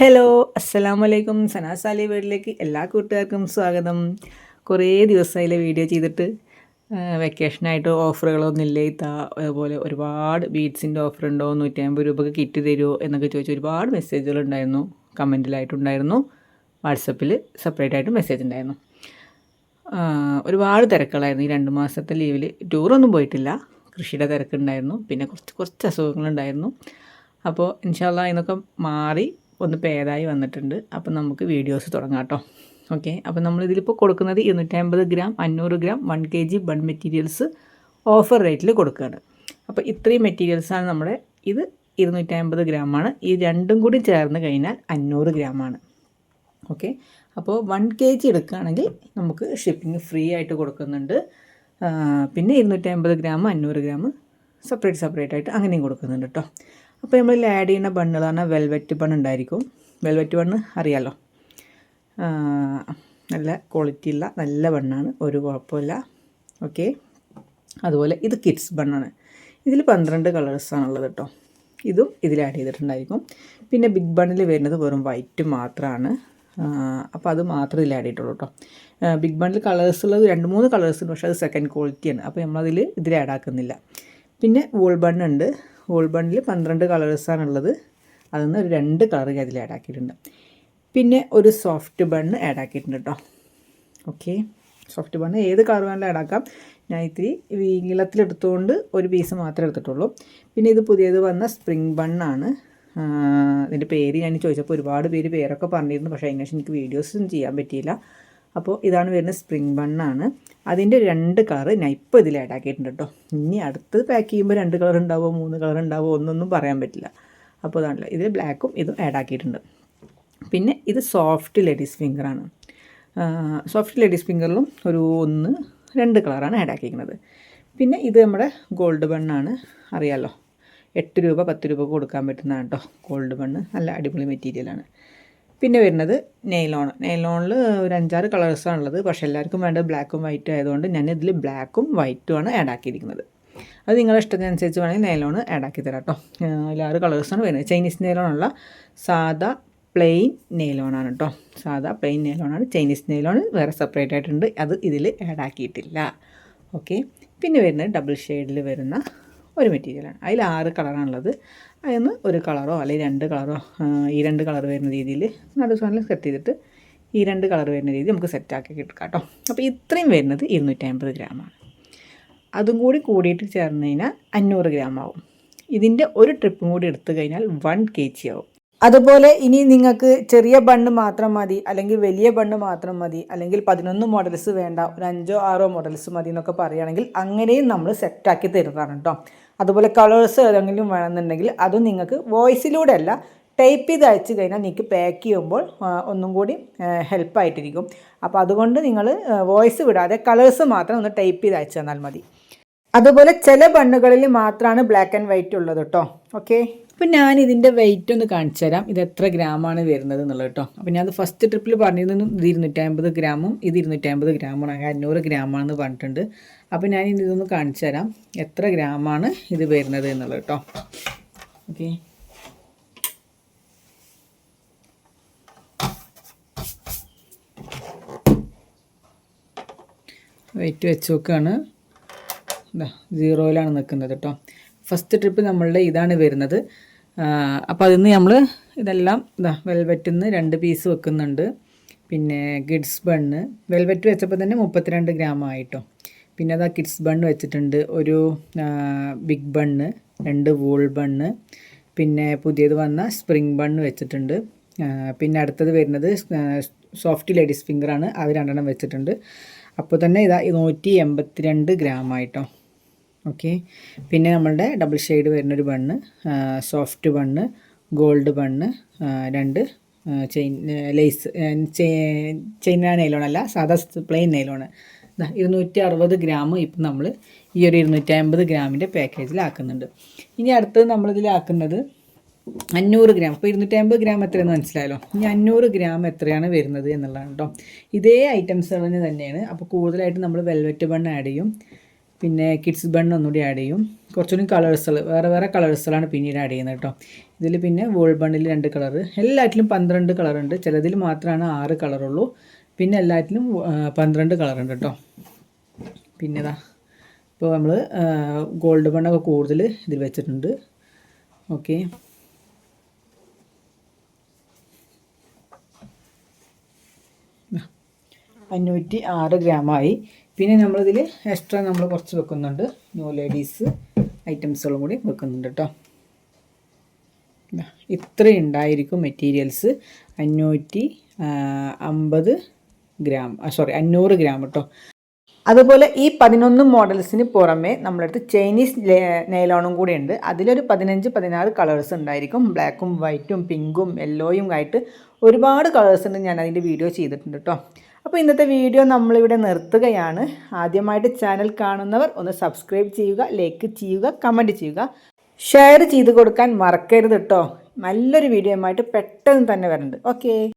Hello അസ്സലാമു അലൈക്കും സനാസ് അലി വീട്ടിലേക്ക് എല്ലാ കൂട്ടുകാർക്കും സ്വാഗതം. കുറേ ദിവസമായിലെ വീഡിയോ ചെയ്തിട്ട്. വെക്കേഷനായിട്ട് ഓഫറുകളൊന്നും ഇല്ലേ? ഇത്താ അതുപോലെ ഒരുപാട് ബീഡ്സിന്റെ ഓഫർ ഉണ്ടോ? നൂറ്റമ്പത് രൂപക്ക് കിറ്റ് തരുമോ എന്നൊക്കെ ചോദിച്ച് ഒരുപാട് മെസ്സേജുകൾ ഉണ്ടായിരുന്നു. കമന്റിലായിട്ടുണ്ടായിരുന്നു വാട്സപ്പിൽ സെപ്പറേറ്റ് ആയിട്ട് മെസ്സേജ് ഉണ്ടായിരുന്നു. ഒരുപാട് തിരക്കുകളായിരുന്നു. ഈ രണ്ട് മാസത്തെ ലീവിൽ ടൂറൊന്നും പോയിട്ടില്ല. കൃഷിയുടെ തിരക്കുണ്ടായിരുന്നു. പിന്നെ കുറച്ച് കുറച്ച് അസുഖങ്ങളുണ്ടായിരുന്നു. അപ്പോൾ ഇൻഷാല്ല ഇതൊക്കെ മാറി ഒന്ന് പേരായി വന്നിട്ടുണ്ട്. അപ്പോൾ നമുക്ക് വീഡിയോസ് തുടങ്ങാം കേട്ടോ ഓക്കെ അപ്പോൾ നമ്മൾ ഇതിലിപ്പോൾ കൊടുക്കുന്നത് ഇരുന്നൂറ്റമ്പത് ഗ്രാം അഞ്ഞൂറ് gram one K G bun materials offer റേറ്റിൽ കൊടുക്കുകയാണ് അപ്പോൾ ഇത്രയും മെറ്റീരിയൽസാണ് നമ്മുടെ ഇത് ഇരുന്നൂറ്റമ്പത് ഗ്രാമാണ് ഈ രണ്ടും കൂടി ചേർന്ന് കഴിഞ്ഞാൽ അഞ്ഞൂറ് ഗ്രാമാണ് ഓക്കെ അപ്പോൾ വൺ കെ ജി എടുക്കുകയാണെങ്കിൽ നമുക്ക് ഷിപ്പിംഗ് ഫ്രീ ആയിട്ട് കൊടുക്കുന്നുണ്ട്. പിന്നെ ഇരുന്നൂറ്റമ്പത് ഗ്രാം അഞ്ഞൂറ് ഗ്രാം സെപ്പറേറ്റ് സെപ്പറേറ്റ് ആയിട്ട് അങ്ങനെയും കൊടുക്കുന്നുണ്ട് കേട്ടോ അപ്പോൾ നമ്മൾ ആഡ് ചെയ്യുന്ന പറഞ്ഞാൽ വെൽവെറ്റ് ബൺ ഉണ്ടായിരിക്കും. വെൽവെറ്റ് ബണ്ണ് അറിയാലോ? നല്ല ക്വാളിറ്റി ഉള്ള നല്ല ബണ്ണാണ് ഒരു കുഴപ്പമില്ല. ഓക്കെ അതുപോലെ ഇത് കിഡ്സ് ബണ്ണാണ് ഇതിൽ പന്ത്രണ്ട് കളേഴ്സാണുള്ളത് കേട്ടോ ഇതും ഇതിൽ ആഡ് ചെയ്തിട്ടുണ്ടായിരിക്കും. പിന്നെ ബിഗ് ബണ്ണിൽ വരുന്നത് വെറും വൈറ്റ് മാത്രമാണ് അപ്പോൾ അത് മാത്രമേ ഇതിൽ ആഡ് ചെയ്തിട്ടുള്ളൂ കേട്ടോ ബിഗ് ബണ്ണിൽ കളേഴ്സ് ഉള്ളത് രണ്ട് മൂന്ന് കളേഴ്സ് ഉണ്ട് പക്ഷേ അത് സെക്കൻഡ് ക്വാളിറ്റിയാണ് അപ്പോൾ നമ്മളതിൽ ഇതിൽ ആഡ് ആക്കുന്നില്ല. പിന്നെ വോൾ ഉണ്ട്. വോൾ ബണ്ണിൽ പന്ത്രണ്ട് കളേഴ്സാണുള്ളത് അതിൽ നിന്ന് ഒരു രണ്ട് കളർ ഞാൻ ഇതിൽ ആഡ് ആക്കിയിട്ടുണ്ട്. പിന്നെ ഒരു സോഫ്റ്റ് ബണ്ണ് ആഡ് ആക്കിയിട്ടുണ്ട് കേട്ടോ ഓക്കെ സോഫ്റ്റ് ബണ്ണ് ഏത് കളർ വേണമെങ്കിലും ആഡ് ആക്കാം. ഞാൻ ഇത്തിരി നീളത്തിലെടുത്തുകൊണ്ട് ഒരു പീസ് മാത്രമേ എടുത്തിട്ടുള്ളൂ. പിന്നെ ഇത് പുതിയത് വന്ന സ്പ്രിങ് ബണ്ണാണ് ഇതിന്റെ പേര് ഞാൻ ചോദിച്ചപ്പോൾ ഒരുപാട് പേര് പേരൊക്കെ പറഞ്ഞിരുന്നു. പക്ഷേ അതിനുശേഷം എനിക്ക് വീഡിയോസും ചെയ്യാൻ പറ്റിയില്ല. അപ്പോൾ ഇതാണ് വരുന്നത് സ്പ്രിംഗ് ബണ്ണാണ് അതിന്റെ രണ്ട് കളർ ഞാൻ ഇപ്പോൾ ഇതിൽ ആഡ് ആക്കിയിട്ടുണ്ട് കേട്ടോ ഇനി അടുത്ത് പാക്ക് ചെയ്യുമ്പോൾ രണ്ട് കളർ ഉണ്ടാവുമോ മൂന്ന് കളർ ഉണ്ടാവുമോ ഒന്നൊന്നും പറയാൻ പറ്റില്ല. അപ്പോൾ അതാണല്ലോ ഇതിൽ ബ്ലാക്കും ഇതും ആഡ് ആക്കിയിട്ടുണ്ട്. പിന്നെ ഇത് സോഫ്റ്റ് ലേഡീസ് ഫിംഗറാണ് സോഫ്റ്റ് ലേഡീസ് ഫിംഗറിലും ഒരു ഒന്ന് രണ്ട് കളറാണ് ആഡ് ആക്കിയിരിക്കുന്നത്. പിന്നെ ഇത് നമ്മുടെ ഗോൾഡ് ബണ്ണാണ് അറിയാമല്ലോ എട്ട് രൂപ പത്ത് രൂപ കൊടുക്കാൻ പറ്റുന്നതാണ് കേട്ടോ ഗോൾഡ് ബണ്ണ് നല്ല അടിപൊളി മെറ്റീരിയലാണ് പിന്നെ വരുന്നത് നെയിലോൺ നെയിലോണിൽ ഒരു അഞ്ചാറ് കളേഴ്സാണുള്ളത് പക്ഷേ എല്ലാവർക്കും വേണ്ടത് ബ്ലാക്കും വൈറ്റും ആയതുകൊണ്ട് ഞാൻ ഇതിൽ ബ്ലാക്കും വൈറ്റും ആണ് ആഡ് ആക്കിയിരിക്കുന്നത്. അത് നിങ്ങളുടെ ഇഷ്ടത്തിനനുസരിച്ച് വേണമെങ്കിൽ നെയിലോൺ ആഡ് ആക്കി തരാം കേട്ടോ ആറ് കളേഴ്സാണ് വരുന്നത്. ചൈനീസ് നെയിലോണുള്ള സാദാ പ്ലെയിൻ നെയിലോണാണ് കേട്ടോ സാദാ പ്ലെയിൻ നെയിലോണാണ് ചൈനീസ് നെയിലോൺ വേറെ സെപ്പറേറ്റ് ആയിട്ടുണ്ട്. അത് ഇതിൽ ആഡ് ആക്കിയിട്ടില്ല. ഓക്കെ പിന്നെ വരുന്നത് ഡബിൾ ഷെയ്ഡിൽ വരുന്ന ഒരു മെറ്റീരിയലാണ്. അതിൽ ആറ് കളറാണുള്ളത്. അതിന്ന് ഒരു കളറോ അല്ലെങ്കിൽ രണ്ട് കളറോ ഈ രണ്ട് കളർ വരുന്ന രീതിയിൽ നടുസാനിൽ സെറ്റ് ചെയ്തിട്ട് ഈ രണ്ട് കളർ വരുന്ന രീതി നമുക്ക് സെറ്റാക്കി കിട്ടുക കേട്ടോ. അപ്പോൾ ഇത്രയും വരുന്നത് ഇരുന്നൂറ്റമ്പത് ഗ്രാമാണ്. അതും കൂടി കൂടിയിട്ട് ചേർന്ന് കഴിഞ്ഞാൽ അഞ്ഞൂറ് ഗ്രാം ആവും. ഇതിന്റെ ഒരു ട്രിപ്പും കൂടി എടുത്തു കഴിഞ്ഞാൽ വൺ കെ ജി ആവും. അതുപോലെ ഇനി നിങ്ങൾക്ക് ചെറിയ ബണ്ണ് മാത്രം മതി അല്ലെങ്കിൽ വലിയ ബണ്ണ് മാത്രം മതി അല്ലെങ്കിൽ പതിനൊന്ന് മോഡൽസ് വേണ്ട ഒരു അഞ്ചോ ആറോ മോഡൽസ് മതി എന്നൊക്കെ പറയുകയാണെങ്കിൽ അങ്ങനെയും നമ്മൾ സെറ്റാക്കി തരുന്നതാണ് കേട്ടോ. അതുപോലെ കളേഴ്സ് ഏതെങ്കിലും വേണമെന്നുണ്ടെങ്കിൽ അതും നിങ്ങൾക്ക് വോയിസിലൂടെ അല്ല ടൈപ്പ് ചെയ്ത് അയച്ചു കഴിഞ്ഞാൽ നിങ്ങൾക്ക് പാക്ക് ചെയ്യുമ്പോൾ ഒന്നും കൂടി ഹെൽപ്പായിട്ടിരിക്കും അപ്പോൾ അതുകൊണ്ട് നിങ്ങൾ വോയിസ് വിടാതെ കളേഴ്സ് മാത്രം ഒന്ന് ടൈപ്പ് ചെയ്ത് അയച്ചു തന്നാൽ മതി. അതുപോലെ ചില ബണ്ണുകളിൽ മാത്രമാണ് ബ്ലാക്ക് ആൻഡ് വൈറ്റ് ഉള്ളത് കേട്ടോ ഓക്കെ അപ്പം ഞാൻ ഇതിന്റെ വെയിറ്റ് ഒന്ന് കാണിച്ചു തരാം. ഇത് എത്ര ഗ്രാമാണ് വരുന്നത് എന്നുള്ളത് കേട്ടോ അപ്പം ഞാൻ ഫസ്റ്റ് ട്രിപ്പിൽ പറഞ്ഞിരുന്നു ഇത് ഇരുന്നൂറ്റമ്പത് ഗ്രാമും ഇത് ഇരുന്നൂറ്റമ്പത് ഗ്രാമാണ് അങ്ങനെ അഞ്ഞൂറ് ഗ്രാമാണെന്ന് പറഞ്ഞിട്ടുണ്ട്. അപ്പം ഞാൻ ഇതൊന്ന് കാണിച്ചു തരാം. എത്ര ഗ്രാമാണ് ഇത് വരുന്നത് എന്നുള്ളത് കേട്ടോ ഓക്കെ വെയിറ്റ് വെച്ച് നോക്കുകയാണ് സീറോയിലാണ് നിൽക്കുന്നത് കേട്ടോ ഫസ്റ്റ് ട്രിപ്പ് നമ്മളുടെ ഇതാണ് വരുന്നത്. അപ്പോൾ നിന്ന് നമ്മൾ ഇതെല്ലാം ഇതാ വെൽവെറ്റിൽ നിന്ന് രണ്ട് പീസ് വെക്കുന്നുണ്ട്. പിന്നെ കിഡ്സ് ബണ്ണ് വെൽവെറ്റ് വെച്ചപ്പോൾ തന്നെ മുപ്പത്തിരണ്ട് ഗ്രാം ആയിട്ടോ. പിന്നെ അതാ കിഡ്സ് ബണ്ണ് വെച്ചിട്ടുണ്ട്. ഒരു ബിഗ് ബണ്ണ് രണ്ട് വൂൾ ബണ്ണ് പിന്നെ പുതിയത് വന്ന സ്പ്രിംഗ് ബണ്ണ് വെച്ചിട്ടുണ്ട്. പിന്നെ അടുത്തത് വരുന്നത് സോഫ്റ്റ് ലേഡീസ് ഫിംഗറാണ് അത് രണ്ടെണ്ണം വെച്ചിട്ടുണ്ട്. അപ്പോൾ തന്നെ ഇതാ നൂറ്റി എൺപത്തിരണ്ട് ഗ്രാം ആയിട്ടോ. ഓക്കെ. പിന്നെ നമ്മളുടെ ഡബിൾ ഷെയ്ഡ് വരുന്നൊരു bun soft bun gold bun രണ്ട് ചെയിൻ ലേസ് ചെയിൻ നൈലോൺ അല്ല സാധാ പ്ലെയിൻ നൈലോൺ ഇരുന്നൂറ്റി അറുപത് ഗ്രാം ഇപ്പം നമ്മൾ ഈ ഒരു ഇരുന്നൂറ്റി അമ്പത് ഗ്രാമിന്റെ പാക്കേജിലാക്കുന്നുണ്ട്. ഇനി അടുത്തത് നമ്മളിതിലാക്കുന്നത് അഞ്ഞൂറ് ഗ്രാം. അപ്പോൾ ഇരുന്നൂറ്റി അമ്പത് ഗ്രാം എത്രയെന്ന് മനസ്സിലായല്ലോ? ഇനി അഞ്ഞൂറ് ഗ്രാം എത്രയാണ് വരുന്നത് എന്നുള്ളതാണ് കേട്ടോ ഇതേ ഐറ്റംസ് തന്നെ തന്നെയാണ്. അപ്പോൾ കൂടുതലായിട്ട് നമ്മൾ വെൽവെറ്റ് ബണ്ണ് ആഡ് ചെയ്യും. പിന്നെ കിഡ്സ് ബൺ ഒന്നുകൂടി ആഡ് ചെയ്യും. കുറച്ചുകൂടി കളേഴ്സുകൾ വേറെ വേറെ കളേഴ്സുകളാണ് പിന്നീട് ആഡ് ചെയ്യുന്നത് കേട്ടോ. ഇതിൽ പിന്നെ വോൾ ബണ്ണിൽ രണ്ട് കളർ എല്ലാറ്റിലും പന്ത്രണ്ട് കളറുണ്ട് ചിലതിൽ മാത്രമാണ് ആറ് കളറുള്ളൂ പിന്നെ എല്ലാറ്റിലും പന്ത്രണ്ട് കളറുണ്ട് കേട്ടോ. പിന്നെ ഇതാ ഇപ്പോൾ നമ്മൾ ഗോൾഡ് ബണ്ണൊക്കെ കൂടുതൽ ഇതിൽ വെച്ചിട്ടുണ്ട്. ഓക്കെ അഞ്ഞൂറ്റി ആറ് ഗ്രാമായി പിന്നെ നമ്മളിതിൽ എക്സ്ട്രാ നമ്മൾ കുറച്ച് വെക്കുന്നുണ്ട്. ന്യൂ ലേഡീസ് ഐറ്റംസുകളും കൂടി വെക്കുന്നുണ്ട് കേട്ടോ ഇത്രയും ഉണ്ടായിരിക്കും മെറ്റീരിയൽസ് അഞ്ഞൂറ്റി അമ്പത് ഗ്രാം സോറി അഞ്ഞൂറ് ഗ്രാം കേട്ടോ അതുപോലെ ഈ പതിനൊന്ന് മോഡൽസിന് പുറമെ നമ്മളടുത്ത് ചൈനീസ് നെയിലോണും കൂടി ഉണ്ട്. അതിലൊരു പതിനഞ്ച് പതിനാറ് കളേഴ്സ് ഉണ്ടായിരിക്കും. ബ്ലാക്കും വൈറ്റും പിങ്കും യെല്ലോയും ആയിട്ട് ഒരുപാട് കളേഴ്സ് ഉണ്ട് ഞാൻ അതിന്റെ വീഡിയോ ചെയ്തിട്ടുണ്ട് കേട്ടോ അപ്പോൾ ഇന്നത്തെ വീഡിയോ നമ്മളിവിടെ നിർത്തുകയാണ്. ആദ്യമായിട്ട് ചാനൽ കാണുന്നവർ ഒന്ന് സബ്സ്ക്രൈബ് ചെയ്യുക ലൈക്ക് ചെയ്യുക കമന്റ് ചെയ്യുക. ഷെയർ ചെയ്ത് കൊടുക്കാൻ മറക്കരുത് കേട്ടോ നല്ലൊരു വീഡിയോ ആയിട്ട് പെട്ടെന്ന് തന്നെ വരുന്നുണ്ട് ഓക്കേ